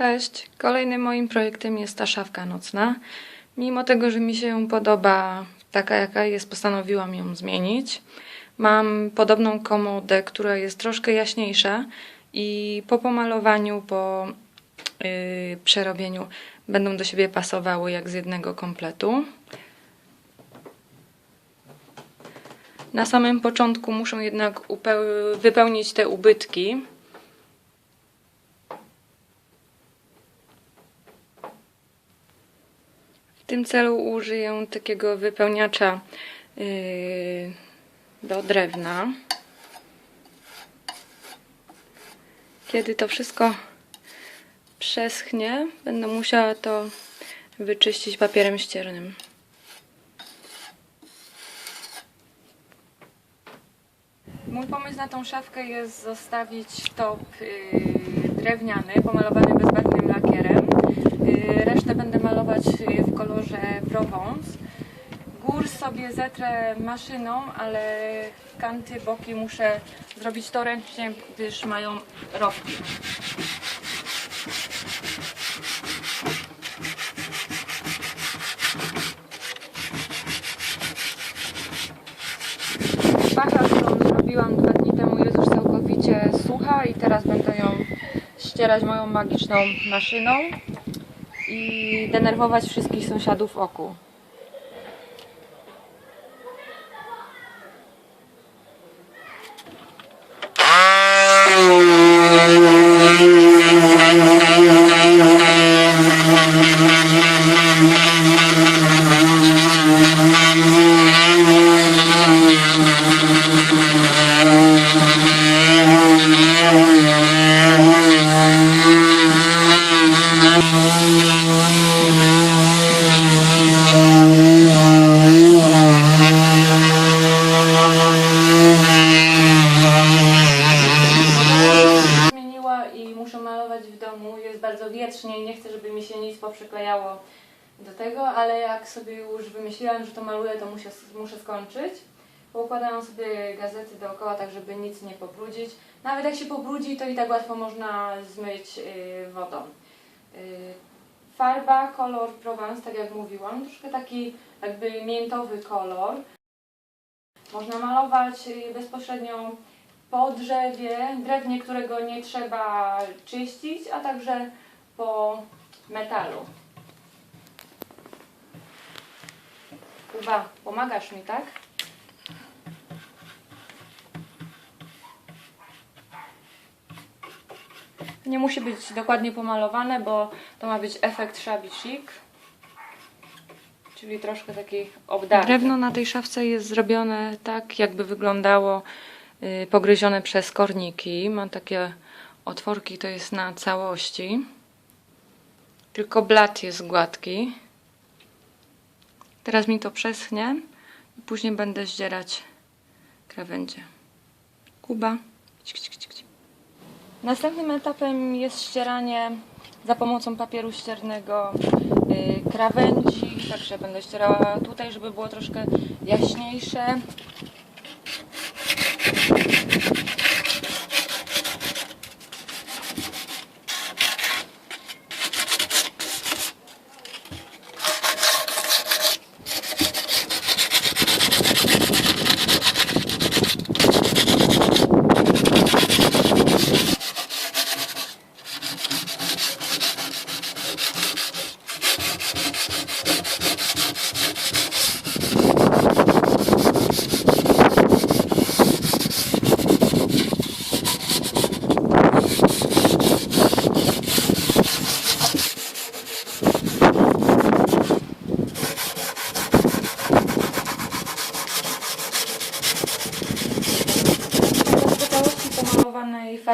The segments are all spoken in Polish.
Cześć. Kolejnym moim projektem jest ta szafka nocna. Mimo tego, że mi się podoba taka, jaka jest, postanowiłam ją zmienić. Mam podobną komodę, która jest troszkę jaśniejsza i po pomalowaniu, po yy, przerobieniu będą do siebie pasowały jak z jednego kompletu. Na samym początku muszę jednak wypełnić te ubytki. Tym celu użyję takiego wypełniacza yy, do drewna. Kiedy to wszystko przeschnie, będę musiała to wyczyścić papierem ściernym. Mój pomysł na tą szafkę jest zostawić top yy, drewniany, pomalowany bezbarwnym lakierem. Yy, resztę będę malować yy, w kolorze Provence. Gór sobie zetrę maszyną, ale kanty, boki muszę zrobić to ręcznie, gdyż mają rowki. Pacha, którą zrobiłam dwa dni temu jest już całkowicie sucha i teraz będę ją ścierać moją magiczną maszyną i denerwować wszystkich sąsiadów oku. zmieniła i muszę malować w domu. Jest bardzo wietrznie i nie chcę, żeby mi się nic poprzyklejało do tego, ale jak sobie już wymyśliłam, że to maluję, to muszę, muszę skończyć. Poukładałam sobie gazety dookoła, tak żeby nic nie pobrudzić. Nawet jak się pobrudzi, to i tak łatwo można zmyć yy, wodą. Yy, farba, kolor Provence, tak jak mówiłam, troszkę taki jakby miętowy kolor. Można malować yy, bezpośrednio po drzewie, drewnie, którego nie trzeba czyścić, a także po metalu. Kuba, pomagasz mi, tak? Nie musi być dokładnie pomalowane, bo to ma być efekt shabby chic. Czyli troszkę taki obdarty. Drewno na tej szafce jest zrobione tak, jakby wyglądało y, pogryzione przez korniki. Mam takie otworki, to jest na całości. Tylko blat jest gładki. Teraz mi to przeschnie i później będę zdzierać krawędzie. Kuba. Następnym etapem jest ścieranie za pomocą papieru ściernego y, krawędzi. Także będę ścierała tutaj, żeby było troszkę jaśniejsze.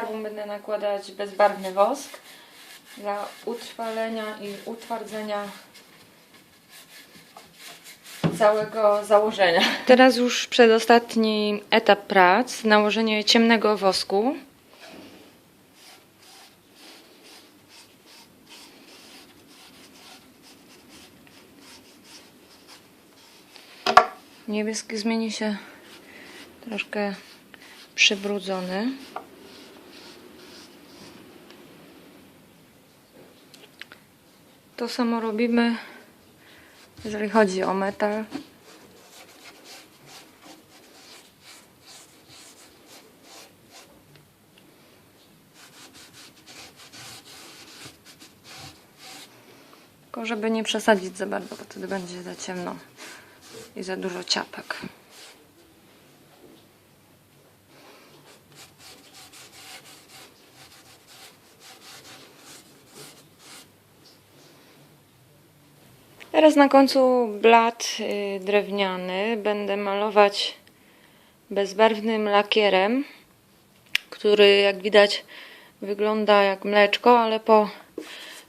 Farbą będę nakładać bezbarwny wosk dla utrwalenia i utwardzenia całego założenia. Teraz już przedostatni etap prac, nałożenie ciemnego wosku. Niebieski zmieni się troszkę przybrudzony. To samo robimy, jeżeli chodzi o metal. Tylko żeby nie przesadzić za bardzo, bo wtedy będzie za ciemno i za dużo ciapek. Teraz na końcu blat y, drewniany będę malować bezbarwnym lakierem, który jak widać wygląda jak mleczko, ale po,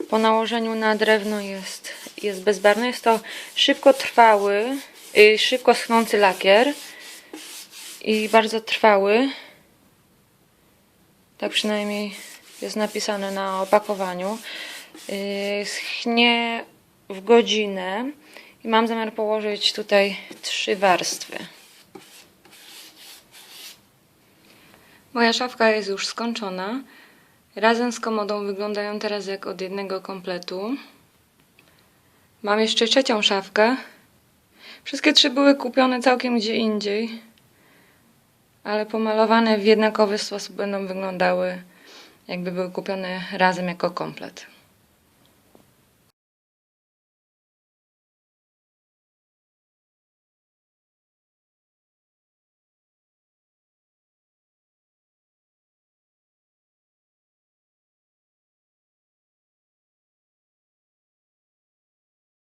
po nałożeniu na drewno jest, jest bezbarwny. Jest to szybko trwały, y, szybko schnący lakier i bardzo trwały. Tak przynajmniej jest napisane na opakowaniu. Yy, Schnie w godzinę i mam zamiar położyć tutaj trzy warstwy. Moja szafka jest już skończona. Razem z komodą wyglądają teraz jak od jednego kompletu. Mam jeszcze trzecią szafkę. Wszystkie trzy były kupione całkiem gdzie indziej, ale pomalowane w jednakowy sposób będą wyglądały, jakby były kupione razem jako komplet.